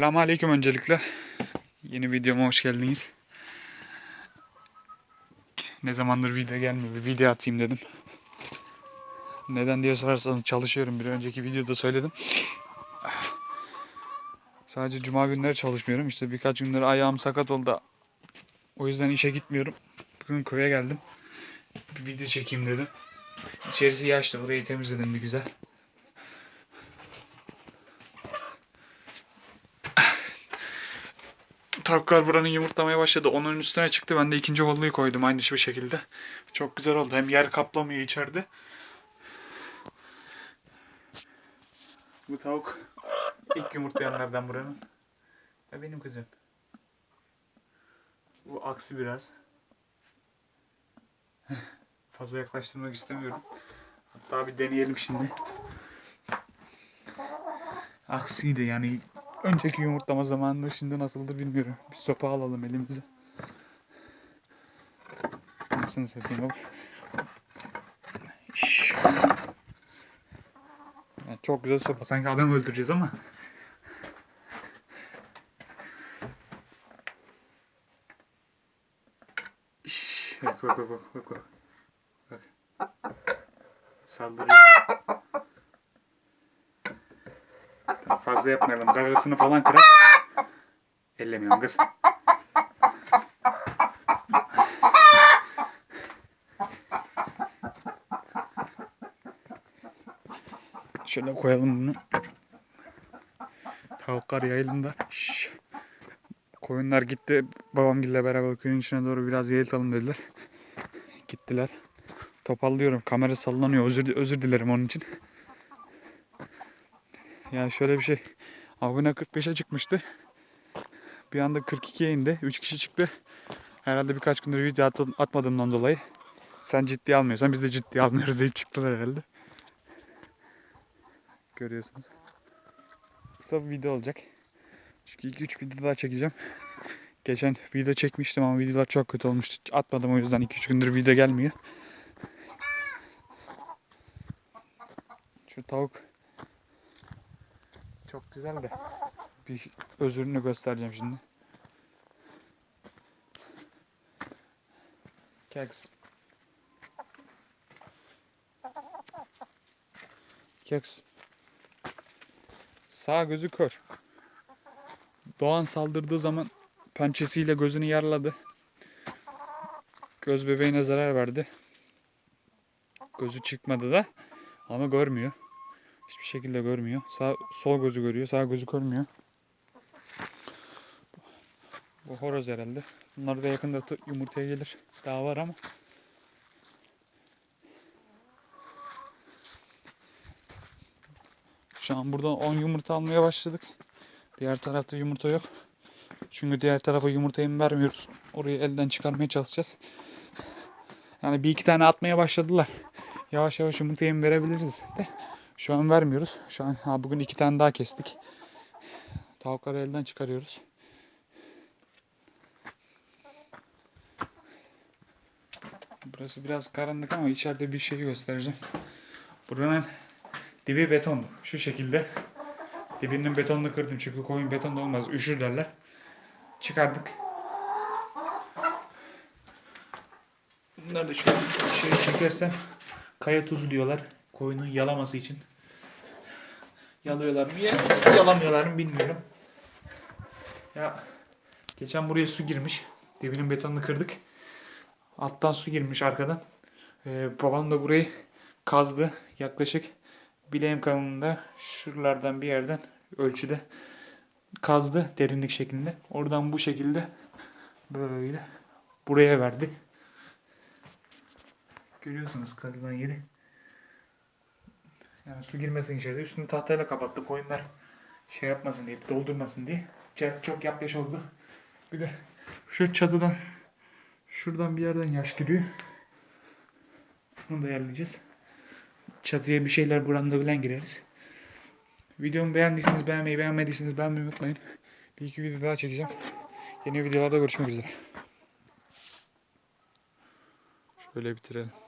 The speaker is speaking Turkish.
Selamünaleyküm öncelikle. Yeni videoma hoş geldiniz. Ne zamandır video gelmiyor. Bir video atayım dedim. Neden diye sorarsanız çalışıyorum. Bir önceki videoda söyledim. Sadece cuma günleri çalışmıyorum. İşte birkaç gündür ayağım sakat oldu. O yüzden işe gitmiyorum. Bugün köye geldim. Bir video çekeyim dedim. İçerisi yaşlı. Burayı temizledim bir güzel. Tavuklar buranın yumurtlamaya başladı. Onun üstüne çıktı. Ben de ikinci holluyu koydum aynı bir şekilde. Çok güzel oldu. Hem yer kaplamıyor içeride. Bu tavuk ilk yumurtlayanlardan buranın. Ya benim kızım. Bu aksi biraz. Fazla yaklaştırmak istemiyorum. Hatta bir deneyelim şimdi. Aksiydi yani önceki yumurtlama zamanında şimdi nasıldı bilmiyorum. Bir sopa alalım elimize. Nasıl satayım bak. Yani çok güzel sopa. Sanki adam öldüreceğiz ama. Bak bak bak bak bak. Bak. Bak. Saldırıyor. Fazla yapmayalım. Gagasını falan kırar. Ellemiyorum kız. Şöyle koyalım bunu. Tavuklar yayılında. Şşş. Koyunlar gitti. Babamgille beraber köyün içine doğru biraz yayıltalım dediler. Gittiler. Topallıyorum. Kamera sallanıyor. Özür, özür dilerim onun için. Yani şöyle bir şey. Abone 45'e çıkmıştı. Bir anda 42'ye indi. 3 kişi çıktı. Herhalde birkaç gündür video at- atmadığımdan dolayı. Sen ciddiye almıyorsan biz de ciddiye almıyoruz deyip çıktılar herhalde. Görüyorsunuz. Kısa bir video olacak. Çünkü 2-3 video daha çekeceğim. Geçen video çekmiştim ama videolar çok kötü olmuştu. Atmadım o yüzden 2-3 gündür video gelmiyor. Şu tavuk çok güzel de bir özürünü göstereceğim şimdi. Gel kızım. Gel kızım. Sağ gözü kör. Doğan saldırdığı zaman pençesiyle gözünü yaraladı. Göz bebeğine zarar verdi. Gözü çıkmadı da ama görmüyor. Hiçbir şekilde görmüyor. Sağ sol gözü görüyor, sağ gözü görmüyor. Bu horoz herhalde. Bunlar da yakında yumurtaya gelir. Daha var ama. Şu an buradan 10 yumurta almaya başladık. Diğer tarafta yumurta yok. Çünkü diğer tarafa yumurtayı vermiyoruz. Orayı elden çıkarmaya çalışacağız. Yani bir iki tane atmaya başladılar. Yavaş yavaş yumurtayı verebiliriz de. Şu an vermiyoruz. Şu an ha, bugün iki tane daha kestik. Tavukları elden çıkarıyoruz. Burası biraz karanlık ama içeride bir şey göstereceğim. Buranın dibi beton. Şu şekilde. Dibinin betonunu kırdım çünkü koyun betonda olmaz. Üşür derler. Çıkardık. Bunları da şöyle şey çekersem kaya tuzu diyorlar. Koyunun yalaması için. Yalıyorlar mı? Ya- Yalamıyorlar mı bilmiyorum. Ya geçen buraya su girmiş. Dibinin betonunu kırdık. Alttan su girmiş arkadan. Ee, babam da burayı kazdı. Yaklaşık bileğim kalınlığında şuralardan bir yerden ölçüde kazdı derinlik şeklinde. Oradan bu şekilde böyle buraya verdi. Görüyorsunuz kazılan yeri. Yani su girmesin içeri. Üstünü tahtayla kapattı. Koyunlar şey yapmasın diye, doldurmasın diye. İçerisi çok yapyaş oldu. Bir de şu çatıdan şuradan bir yerden yaş giriyor. Bunu da ayarlayacağız. Çatıya bir şeyler buranda bilen gireriz. Videomu beğendiyseniz beğenmeyi, beğenmediyseniz beğenmeyi unutmayın. Bir iki video daha çekeceğim. Yeni videolarda görüşmek üzere. Şöyle bitirelim.